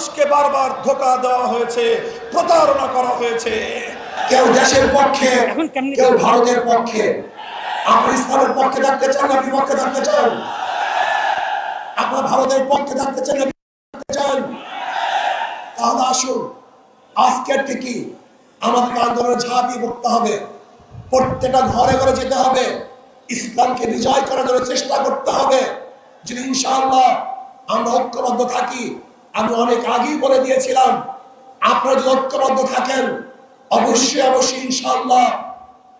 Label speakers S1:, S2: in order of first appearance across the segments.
S1: মানুষকে বারবার ধোকা দেওয়া হয়েছে প্রতারণা করা হয়েছে।
S2: কেউ দেশের পক্ষে কেউ ভারতের পক্ষে। আপনার ইসলামের পক্ষে থাকতে চান না বিপক্ষে থাকতে চান? আপনার ভারতের পক্ষে থাকতে চান থাকতে চান? তাহলে আসুন আজকের থেকে আমাদের আন্দোলনে ঝাঁপিয়ে পড়তে হবে। প্রত্যেকটা ঘরে ঘরে যেতে হবে। ইসলামকে বিজয় করার জন্য চেষ্টা করতে হবে। যদি ইনশাআল্লাহ আমরা ঐক্যবদ্ধ থাকি আমি অনেক আগেই বলে দিয়েছিলাম, আপনারা যদি ঐক্যবদ্ধ থাকেন, অবশ্যই অবশ্যই, ইনশাআল্লাহ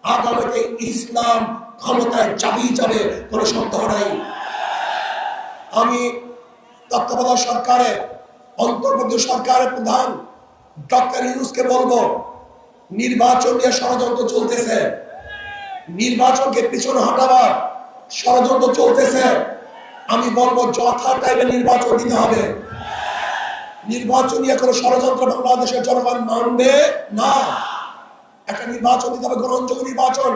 S2: আগামীতে ইসলাম ক্ষমতায় যাবেই যাবে, কোনো সন্দেহ নাই। আমি তত্ত্বাবধায়ক সরকারের, অন্তর্বর্তী সরকারের প্রধান ডক্টর ইউনুসকে বলব, নির্বাচন নিয়ে ষড়যন্ত্র চলতেছে। নির্বাচনকে পিছনে হটাবার ষড়যন্ত্র চলতেছে। আমি বলব যথা টাইমে নির্বাচন দিতে হবে। নির্বাচন কোনো ষড়যন্ত্র বাংলাদেশের জনগণ মানবে না। একটা নির্বাচন দিতে হবে, গ্রহণযোগ্য নির্বাচন।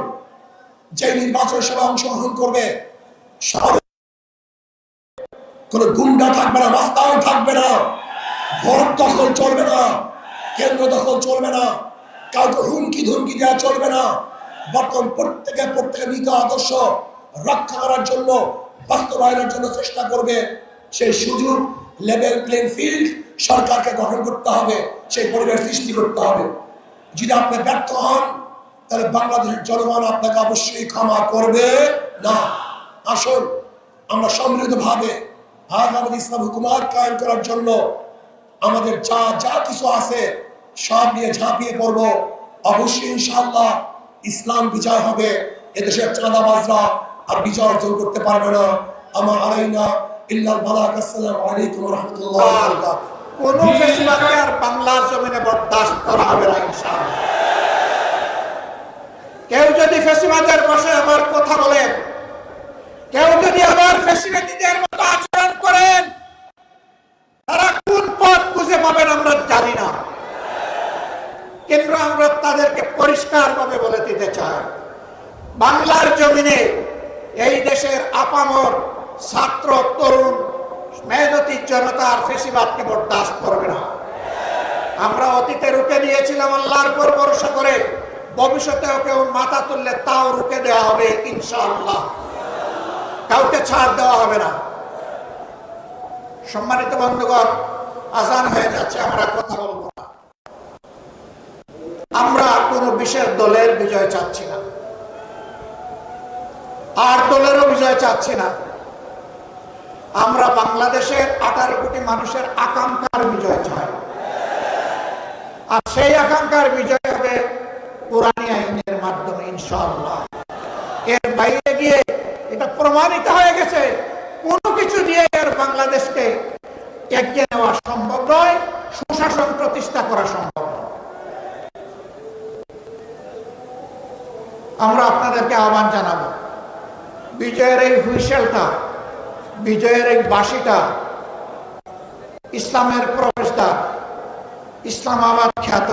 S2: যে নির্বাচনের সবাই অংশগ্রহণ করবে কোনো গুন্ডা থাকবে না, রাস্তাও থাকবে না। ভোট দখল চলবে না, কেন্দ্র দখল চলবে না, কাউকে হুমকি ধুমকি দেওয়া চলবে না। বর্তমান প্রত্যেকে প্রত্যেকের নীতি আদর্শ রক্ষা করার জন্য, বাস্তবায়নের জন্য চেষ্টা করবে। সেই সুযোগ লেভেল প্লেইং ফিল্ড সরকারকে গঠন করতে হবে, সেই পরিবেশ সৃষ্টি করতে হবে। যদি আপনি ব্যর্থ হন, তাহলে বাংলাদেশের জনগণ আপনাকে অবশ্যই ক্ষমা করবে না। আসুন, আমরা সমৃদ্ধভাবে আগামী ইসলাম হুকুমাত কায়েম করার জন্য আমাদের যা যা কিছু আছে, সব নিয়ে ঝাঁপিয়ে পড়ব। অবশ্যই ইনশাআল্লাহ ইসলাম বিজয় হবে। এদেশের চাঁদাবাজরা আর বিজয় অর্জন করতে পারবে না। আমার আলাইনা ইল্লাল বালাক আসসালামু আলাইকুম রহমতুল্লাহ
S3: কোন ফেসিবাদকে আর বাংলার জমিনে বরদাস্ত করা হবে না ইনশাআল্লাহ। কেউ যদি ফেসিবাদের বসে আবার কথা বলেন কেউ যদি আবার ফেসিবাদীদের মতো আচরণ করেন তারা কোন পথ খুঁজে পাবেন আমরা জানি না। কিন্তু আমরা তাদেরকে পরিষ্কার ভাবে বলে দিতে চাই। বাংলার জমিনে এই দেশের আপামর ছাত্র তরুণ, মেহনতি জনতার ফেসিবাদকে বরদাস্ত করবে না। আমরা অতীতে রুখে দিয়েছিলাম আল্লাহর উপর ভরসা করে, ভবিষ্যতেও কেউ মাথা তুললে তাও রুখে দেওয়া হবে, ইনশাআল্লাহ। কাউকে ছাড় দেওয়া হবে না। সম্মানিত বন্ধুগণ, আজান হয়ে যাচ্ছে, আমরা কথা বলব না। আমরা কোনো বিশেষ দলের বিজয় চাচ্ছি না। আর দলেরও বিজয় চাচ্ছি না। আমরা বাংলাদেশের আঠারো কোটি মানুষের আকাঙ্ক্ষার বিজয় চাই। আর সেই আকাঙ্ক্ষার বিজয় হবে কোরআনী আইনের মাধ্যমে, ইনশাআল্লাহ। এর বাইরে গিয়ে এটা প্রমাণিত হয়ে গেছে, কোনো কিছু দিয়ে এর বাংলাদেশকে এগিয়ে নেওয়া সম্ভব নয়, সুশাসন প্রতিষ্ঠা করা সম্ভব আমরা আপনাদেরকে আহ্বান জানাব, বিজয়ের এই হুইসেলটা বিজয়ের এই বাসিটা ইসলামের প্রবেশদ্বার ইসলামাবাদ খ্যাত।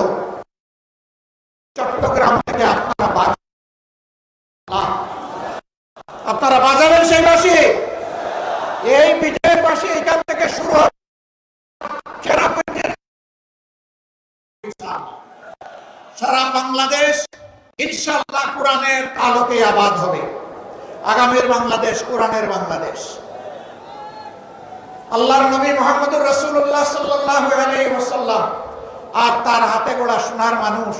S3: চট্টগ্রাম থেকে আপনারা আপনারা বাজাবেন সেই বাসি এই বিজয়ের বাসি এখান থেকে শুরু হবে। সারা বাংলাদেশ ইনশাল্লাহ কোরআনের আলোকে আবাদ হবে। আগামীর বাংলাদেশ, কোরআনের বাংলাদেশ। আল্লাহর নবী মোহাম্মদুর রসুল্লাহ সাল্লাহ ওসাল্লাম আর তার হাতে গোড়া সোনার মানুষ।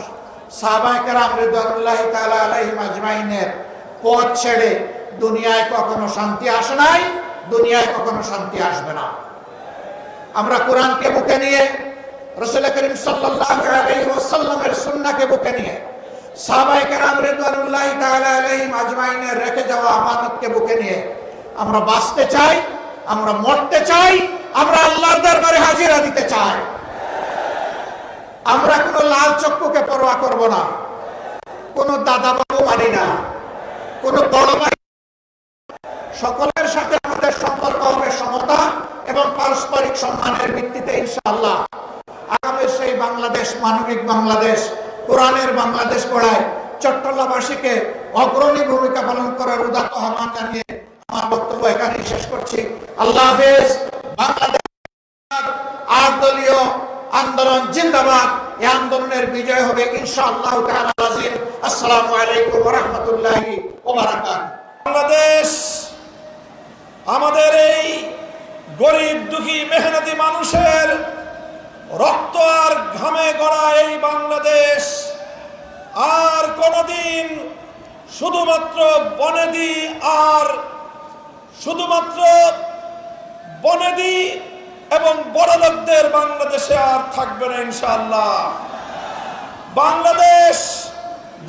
S3: সাহবাইকার রিদানুল্লাহ তালা আলাইহিম আজমাইনের পথ ছেড়ে দুনিয়ায় কখনো শান্তি আসে নাই, দুনিয়ায় কখনো শান্তি আসবে না। আমরা কোরআনকে বুকে নিয়ে, রসুল করিম সাল্লাহ আলাইহি ওয়াসাল্লামের সুন্নাহকে বুকে নিয়ে সাহাবায়ে কেরাম রিদওয়ানুল্লাহ তাআলা আলাইহিম আজমাইনের রেখে যাওয়া আমানতকে বুকে নিয়ে আমরা বাঁচতে চাই আমরা মরতে চাই, আমরা আল্লাহর দরবারে হাজিরা দিতে চাই। আমরা কোনো লাল চক্ষুকে পরোয়া করব না। কোনো দাদা বাবু মানি না। কোনো বড় ভাই সকলের সাথে আমাদের সম্পর্ক হবে সমতা এবং পারস্পরিক সম্মানের ভিত্তিতে ইনশাআল্লাহ আগামী সেই বাংলাদেশ, মানবিক বাংলাদেশ, কোরআনের বাংলাদেশ গড়ায় চট্টলাবাসীকে অগ্রণী ভূমিকা পালন করার উদাত্ত আহ্বান জানিয়ে আমার বক্তব্য এখানে শেষ করছি। আল্লাহ হাফেজ, বাংলাদেশ আট দলীয় আন্দোলন জিন্দাবাদ। এই আন্দোলনের বিজয় হবে আলাইকুম
S1: বাংলাদেশ আমাদের এই গরিব দুঃখী মেহনতি মানুষের রক্ত আর ঘামে গড়া এই বাংলাদেশ আর কোনদিন শুধুমাত্র বনেদি আর শুধুমাত্র বনেদি এবং বড় লোকদের বাংলাদেশে আর থাকবে না, ইনশাআল্লাহ। বাংলাদেশ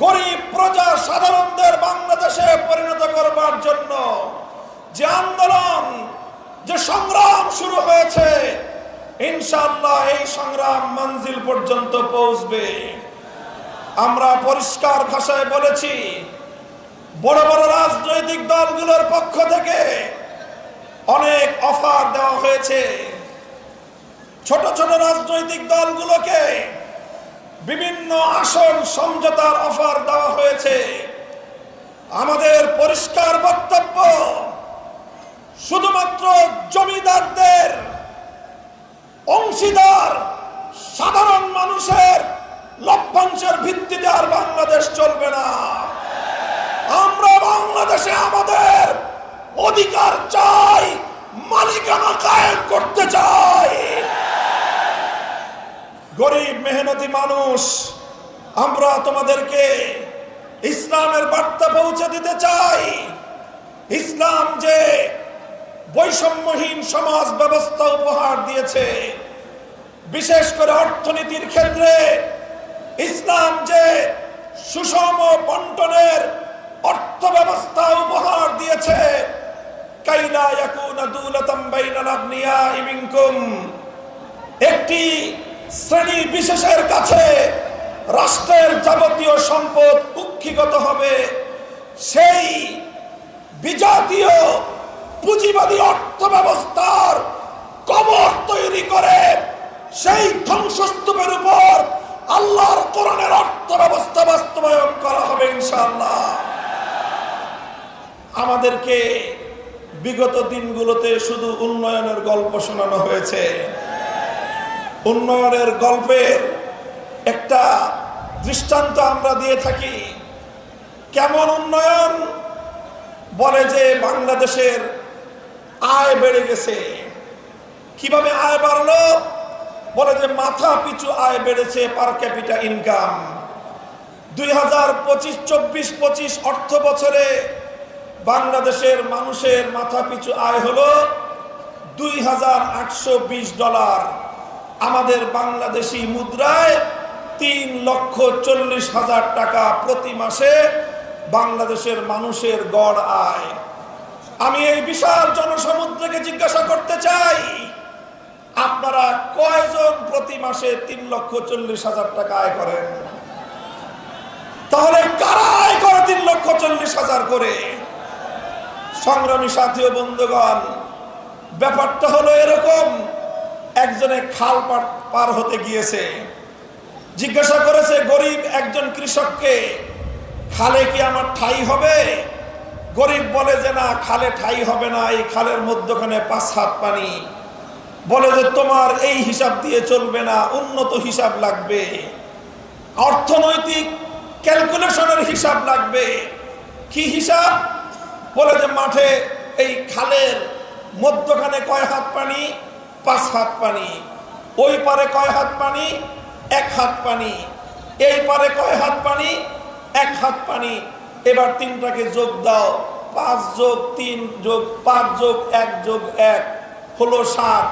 S1: গরিব প্রজা সাধারণদের বাংলাদেশে পরিণত করবার জন্য যে আন্দোলন, যে সংগ্রাম শুরু হয়েছে, ইনশাআল্লাহ এই সংগ্রাম মঞ্জিল পর্যন্ত পৌঁছবে। আমরা পরিষ্কার ভাষায় বলেছি, বড় বড় রাজনৈতিক দলগুলোর পক্ষ থেকে অনেক অফার দেওয়া হয়েছে। ছোট ছোট রাজনৈতিক দলগুলোকে বিভিন্ন আসন সমঝোতার অফার দেওয়া হয়েছে। আমাদের পরিষ্কার বক্তব্য, শুধুমাত্র জমিদারদের অংশীদার সাধারণ মানুষের লভ্যাংশের ভিত্তিতে আর বাংলাদেশ চলবে না। আমরা বাংলাদেশে আমাদের অধিকার চাই, মালিকানা কায়েম করতে চাই। গরিব, মেহনতি মানুষ, আমরা তোমাদেরকে ইসলামের বার্তা পৌঁছে দিতে চাই। ইসলাম যে বৈষম্যহীন সমাজ ব্যবস্থা উপহার দিয়েছে, বিশেষ করে অর্থনীতির ক্ষেত্রে, ইসলাম যে সুষম বন্টনের অর্থ ব্যবস্থা উপহার দিয়েছে। একটি শ্রেণি বিশেষের কাছে রাষ্ট্রের যাবতীয় সম্পদ কুক্ষিগত হবে। সেই বিজাতীয় পুঁজিবাদী অর্থ ব্যবস্থার কবর তৈরি করে সেই ধ্বংসস্তূপের উপর আল্লাহর কোরআনের অর্থ ব্যবস্থা বাস্তবায়ন করা হবে ইনশাআল্লাহ। আমাদেরকে বিগত দিনগুলোতে শুধু উন্নয়নের গল্প শোনানো হয়েছে। উন্নয়নের গল্পের একটা দৃষ্টান্ত আমরা দিয়ে থাকি। কেমন উন্নয়ন? বলে যে বাংলাদেশের আয় বেড়ে গেছে। কীভাবে আয় বাড়লো? বলে যে মাথা পিছু আয় বেড়েছে পার ক্যাপিটা ইনকাম। দুই হাজার পঁচিশ, চব্বিশ, পঁচিশ অর্থ বছরে বাংলাদেশের মানুষের মাথা পিছু আয় হলো দুই হাজার আটশো বিশ ডলার। আমাদের বাংলাদেশি মুদ্রায় তিন লক্ষ চল্লিশ হাজার টাকা প্রতি মাসে বাংলাদেশের মানুষের গড় আয়। আমি এই বিশাল জনসমুদ্রকে জিজ্ঞাসা করতে চাই, আপনারা কয়জন প্রতি মাসে তিন লক্ষ চল্লিশ হাজার টাকা আয় করেন? তাহলে কারা আয় করে তিন লক্ষ চল্লিশ হাজার করে? সংগ্রামী সাথী বন্ধুগণ, ব্যাপারটা হলো এরকম। একজনে খাল পার হতে গিয়েছে, জিজ্ঞাসা করেছে, গরিব একজন কৃষককে খালে কি আমার ঠাই হবে? গরিব বলে যে, না, খালে ঠাই হবে না, এই খালের মধ্যখানে পাঁচ হাত পানি। বলে যে, তোমার এই হিসাব দিয়ে চলবে না, উন্নত হিসাব লাগবে। অর্থনৈতিক ক্যালকুলেশনের হিসাব লাগবে। কি হিসাব? বলে যে মাঠে এই খালের মধ্যখানে কয় হাত পানি? পাঁচ হাত পানি। ওই পারে কয় হাত পানি? এক হাত পানি। এই পারে কয় হাত পানি? এক হাত পানি। এবার তিনটাকে যোগ দাও। পাঁচ যোগ তিন যোগ পাঁচ যোগ এক যোগ এক হলো সাত।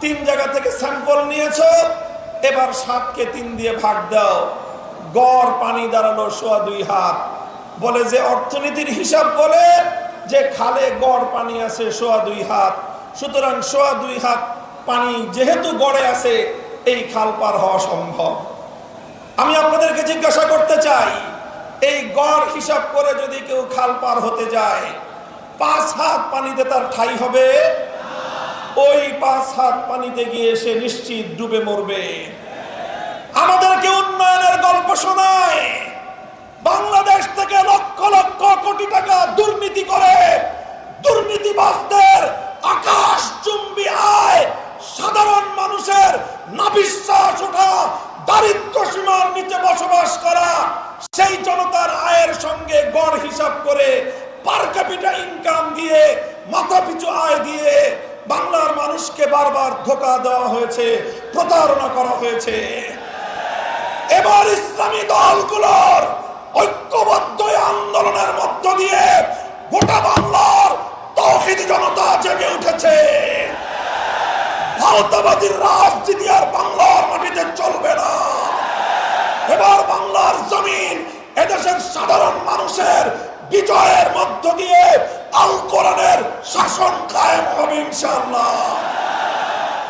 S1: তিন জায়গা থেকে স্যাম্পল নিয়েছো? এবার সাতকে তিন দিয়ে ভাগ দাও। গড় পানি দাঁড়াল সোয়া দুই হাত। বলে যে অর্থনীতির হিসাব বলে যে খালে গড় পানি আছে সোয়া দুই হাত। সুতরাং সোয়া দুই হাত পানি যেহেতু গড়ে আছে, এই খাল পার হওয়া সম্ভব। আমি আপনাদেরকে জিজ্ঞাসা করতে চাই, এই গড় হিসাব করে যদি কেউ খাল পার হতে যায়, পাঁচ হাত পানিতে তার ঠাই হবে? ওই পাঁচ হাত পানিতে গিয়ে সে নিশ্চিত ডুবে মরবে। আমাদেরকে উন্নয়নের গল্প শোনায়। বাংলাদেশ থেকে লক্ষ লক্ষ কোটি টাকা দুর্নীতি করে দুর্নীতিবাজদের আকাশ চুম্বি আয় সাধারণ মানুষের নাবিশ্বাস ওঠা দারিদ্র সীমার নিচে বসবাস করা, সেই জনতার আয়ের সঙ্গে গড় হিসাব করে পার ক্যাপিটা ইনকাম দিয়ে মাথা পিছু আয় দিয়ে বাংলার মানুষকে বারবার ধোকা দেওয়া হয়েছে, প্রতারণা করা হয়েছে। এবার ইসলামী দলগুলোর ঐক্যবদ্ধ আন্দোলনের মধ্য দিয়ে গোটা বাংলার তৌহিদ জনতা জেগে উঠেছে। ভারতবাদীর রাজনীতি আর বাংলার মাটিতে চলবে না। এবার বাংলার জমিন এদেশের সাধারণ মানুষের বিজয়ের মধ্য দিয়ে আল কোরআনের শাসন কায়েম হবে ইনশাআল্লাহ।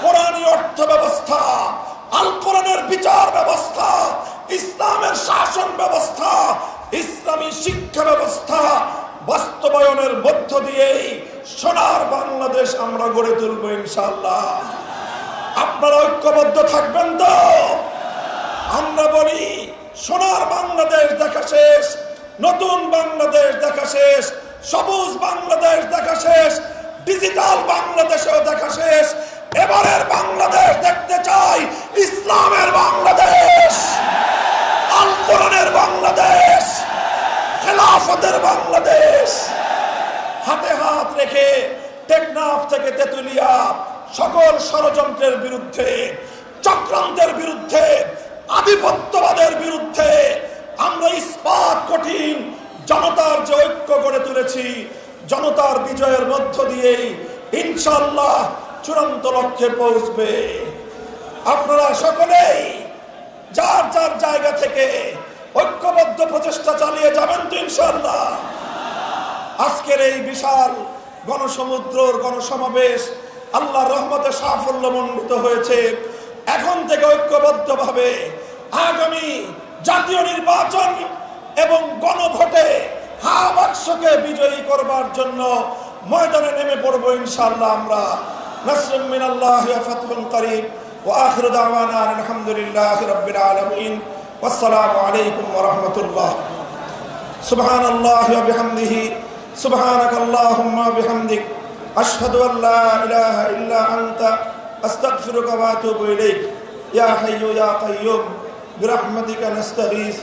S1: কোরআনী অর্থ ব্যবস্থা আল কোরআনের বিচার ব্যবস্থা ইসলামের শাসন ব্যবস্থা, ইসলামী শিক্ষা ব্যবস্থা বাস্তবায়নের মধ্য দিয়েই সোনার বাংলাদেশ আমরা গড়ে তুলব ইনশাআল্লাহ। আপনারা ঐক্যবদ্ধ থাকবেন তো? আমরা বলি, সোনার বাংলাদেশ দেখা শেষ, নতুন বাংলাদেশ দেখা শেষ, সবুজ বাংলাদেশ দেখা শেষ, ডিজিটাল বাংলাদেশেও দেখা শেষ, এবারের বাংলাদেশ দেখতে চাই, ইসলামের বাংলাদেশ! আল কোরআনের বাংলাদেশ, খেলাফতের বাংলাদেশ। হাতে হাত রেখে টেকনাফ থেকে তেতুলিয়া সকল ষড়যন্ত্রের বিরুদ্ধে, চক্রান্তের বিরুদ্ধে, আধিপত্যবাদের বিরুদ্ধে আমরা ইস্পাত কঠিন জনতার যে ঐক্য গড়ে তুলেছি, জনতার বিজয়ের মধ্য দিয়েই ইনশাল্লাহ চূড়ান্ত লক্ষ্যে পৌঁছবে। আপনারা সকলেই যার যার জায়গা থেকে ঐক্যবদ্ধ প্রচেষ্টা চালিয়ে যাবেন তো ইনশাল্লাহ আজকের এই বিশাল গণসমুদ্রর গণসমাবেশ আল্লাহর রহমতে সাফল্য মণ্ডিত হয়েছে। এখন থেকে ঐক্যবদ্ধভাবে আগামী জাতীয় নির্বাচন এবং গণভোটে হা বাক্সকে বিজয়ী করবার জন্য ময়দানে নেমে পড়ব ইনশাল্লাহ আমরা। নাসরুম মিনাল্লাহ ওয়া ফাতহুন করিব ওয়া আখিরু দাওয়ানা আলহামদুলিল্লাহি রাব্বিল আলামিন ওয়াসসালামু আলাইকুম ওয়া রাহমাতুল্লাহ سبحان الله وبحمده سبحانك اللهم وبحمدك أشهد أن لا إله إلا أنت أستغفرك وأتوب إليك يا حي يا قيوم برحمتك نستغيث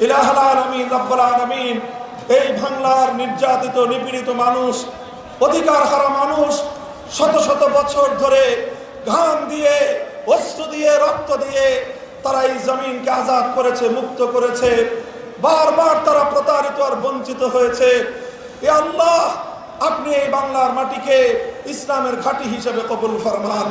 S1: إله العالمين رب العالمين এই বাংলার নির্যাতিত নিপীড়িত মানুষ অধিকার হারা মানুষ শত শত বছর ধরে ঘাম দিয়ে অস্ত্র দিয়ে, রক্ত দিয়ে তারা এই জমিনকে আজাদ করেছে, মুক্ত করেছে। বারবার তারা প্রতারিত আর বঞ্চিত হয়েছে। এ আল্লাহ, আপনি এই বাংলার মাটিকে ইসলামের ঘাঁটি হিসেবে কবুল ফরমান।